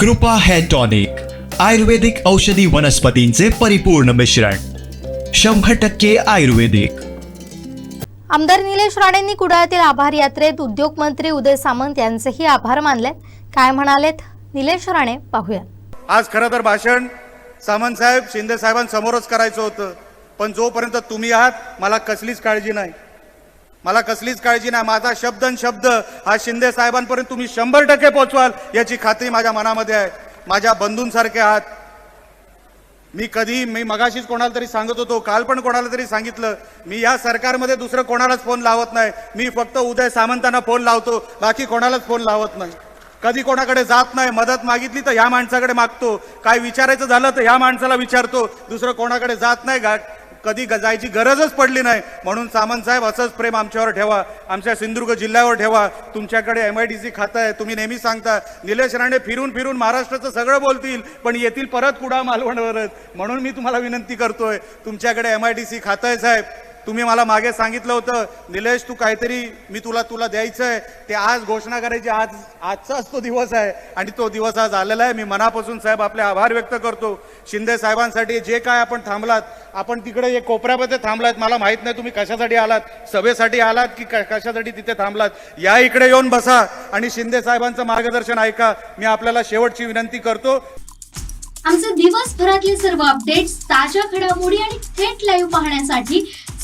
कृपा hair tonic आयुर्वेदिक औषधी वनस्पतींचे परिपूर्ण मिश्रण शंभर टक्के आयुर्वेदिक. आमदार निलेश राणेंनी कुडाळातील आभार यात्रेत उद्योगमंत्री उदय सामंत यांचेही आभार मानलेत. काय म्हणालेत? निलेश राणे पाहूया. आज खरं तर भाषण सामंत साहेब शिंदे साहेबांसमोरच करायचं होतं. पण जोपर्यंत तुम्ही आहात मला कसलीच काळजी नाही. मला कसलीच काळजी नाही. माझा शब्द शब्द हा शिंदे साहेबांपर्यंत तुम्ही शंभर टक्के पोहोचवाल याची खात्री माझ्या मनामध्ये आहे. माझ्या बंधूंसारखे आहात. मी कधी मी मगाशीच कोणाला तरी सांगत होतो काल पण कोणाला तरी सांगितलं मी या सरकारमध्ये दुसरं कोणालाच फोन लावत नाही. मी फक्त उदय सामंतांना फोन लावतो बाकी कोणालाच फोन लावत नाही. कधी कोणाकडे जात नाही मदत मागितली तर ह्या माणसाकडे मागतो. काय विचारायचं झालं तर ह्या माणसाला विचारतो. दुसरं कोणाकडे जात नाही कधी ग- जायची गरजच पडली नाही. म्हणून सामंतसाहेब असंच प्रेम आमच्यावर ठेवा. आमच्या सिंधुदुर्ग जिल्ह्यावर ठेवा. तुमच्याकडे एम आय डी सी खातं आहे. तुम्ही नेहमी सांगता निलेश राणे फिरून फिरून महाराष्ट्राचं सगळं बोलतील पण येतील परत कुडा मालवणवरच. म्हणून मी तुम्हाला विनंती करतोय तुमच्याकडे एम आय डी सी खातं आहे साहेब. तुम्ही मला मागे सांगितलं होतं निलेश तू काहीतरी मी तुला तुला द्यायचं आहे ते आज घोषणा करायची आज आजचाच तो दिवस आहे. आणि तो दिवस आज आलेला आहे. मी मनापासून साहेब आपले आभार व्यक्त करतो. शिंदे साहेबांसाठी जे काय आपण थांबलात आपण तिकडे एक कोपऱ्यामध्ये थांबलात. मला माहीत नाही तुम्ही कशासाठी आलात सभेसाठी आलात की कशासाठी तिथे थांबलात. या इकडे येऊन बसा आणि शिंदे साहेबांचं मार्गदर्शन ऐका. मी आपल्याला शेवटची विनंती करतो. आमचे दिवसभरातले सर्व अपडेट्स ताज्या घडामोडी आणि थेट लाईव्ह पाहण्यासाठी